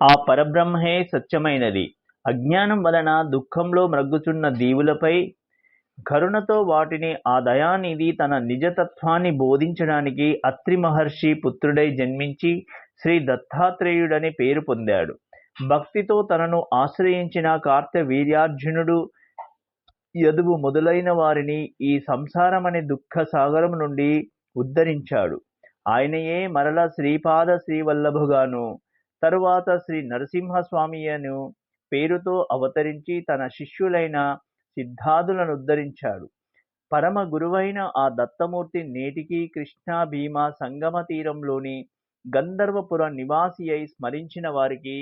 ఆ పరబ్రహ్మయే సత్యమైనది. అజ్ఞానం వలన దుఃఖంలో మ్రగ్గుచున్న దీవులపై కరుణతో వాటిని ఆ దయానిధి తన నిజతత్వాన్ని బోధించడానికి అత్రి మహర్షి పుత్రుడై జన్మించి శ్రీ దత్తాత్రేయుడని పేరు పొందాడు. భక్తితో తనను ఆశ్రయించిన కార్తవీర్యార్జునుడు యదువు మొదలైన వారిని ఈ సంసారమనే దుఃఖ సాగరం నుండి ఉద్ధరించాడు. ఆయనయే మరల శ్రీపాద శ్రీవల్లభుగాను తరువాత శ్రీ నరసింహస్వామియను పేరుతో అవతరించి తన శిష్యులైన సిద్ధాదులను ఉద్ధరించాడు. పరమ గురువైన ఆ దత్తమూర్తి నేటికి కృష్ణా భీమా సంగమ తీరంలోని గంధర్వపుర నివాసి అయి స్మరించిన వారికి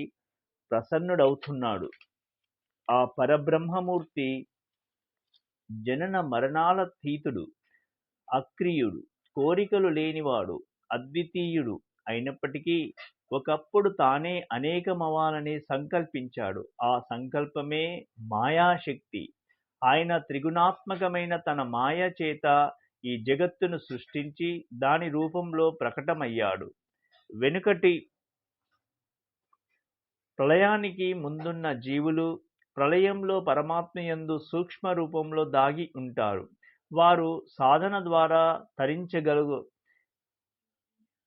ప్రసన్నుడవుతున్నాడు. ఆ పరబ్రహ్మమూర్తి జనన మరణాల తీతుడు అక్రియుడు కోరికలు లేనివాడు అద్వితీయుడు అయినప్పటికీ ఒకప్పుడు తానే అనేకమవ్వాలని సంకల్పించాడు. ఆ సంకల్పమే మాయాశక్తి. ఆయన త్రిగుణాత్మకమైన తన మాయ చేత ఈ జగత్తును సృష్టించి దాని రూపంలో ప్రకటమయ్యాడు. వెనుకటి ప్రళయానికి ముందున్న జీవులు ప్రళయంలో పరమాత్మయందు సూక్ష్మ రూపంలో దాగి ఉంటారు. వారు సాధన ద్వారా తరించగలుగు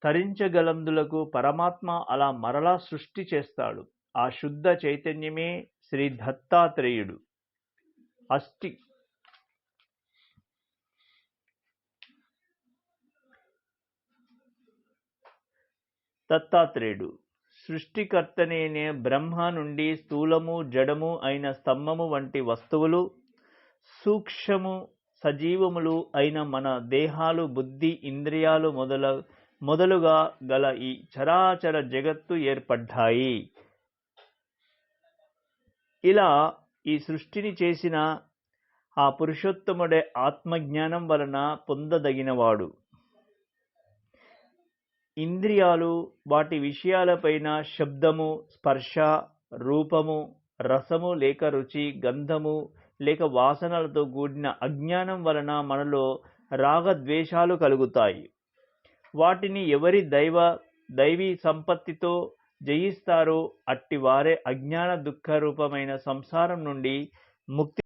తరించగలందులకు పరమాత్మ అలా మరలా సృష్టి చేస్తాడు. ఆ శుద్ధ చైతన్యమే శ్రీ దత్తాత్రేయుడు. అష్టి దత్తాత్రేయుడు. సృష్టికర్తనే బ్రహ్మ నుండి స్థూలము జడము అయిన స్తంభము వంటి వస్తువులు సూక్ష్మము సజీవములు అయిన మన దేహాలు బుద్ధి ఇంద్రియాలు మొదల మొదలుగా గల ఈ చరాచర జగత్తు ఏర్పడ్డాయి. ఇలా ఈ సృష్టిని చేసిన ఆ పురుషోత్తముడే ఆత్మజ్ఞానం వలన పొందదగినవాడు. ఇంద్రియాలు వాటి విషయాలపైన శబ్దము స్పర్శ రూపము రసము లేక రుచి గంధము లేక వాసనలతో కూడిన అజ్ఞానం వలన మనలో రాగద్వేషాలు కలుగుతాయి. వాటిని ఎవరి దైవ దైవీ సంపత్తితో జయిస్తారో అట్టి వారే అజ్ఞాన దుఃఖ రూపమైన సంసారం నుండి ముక్తి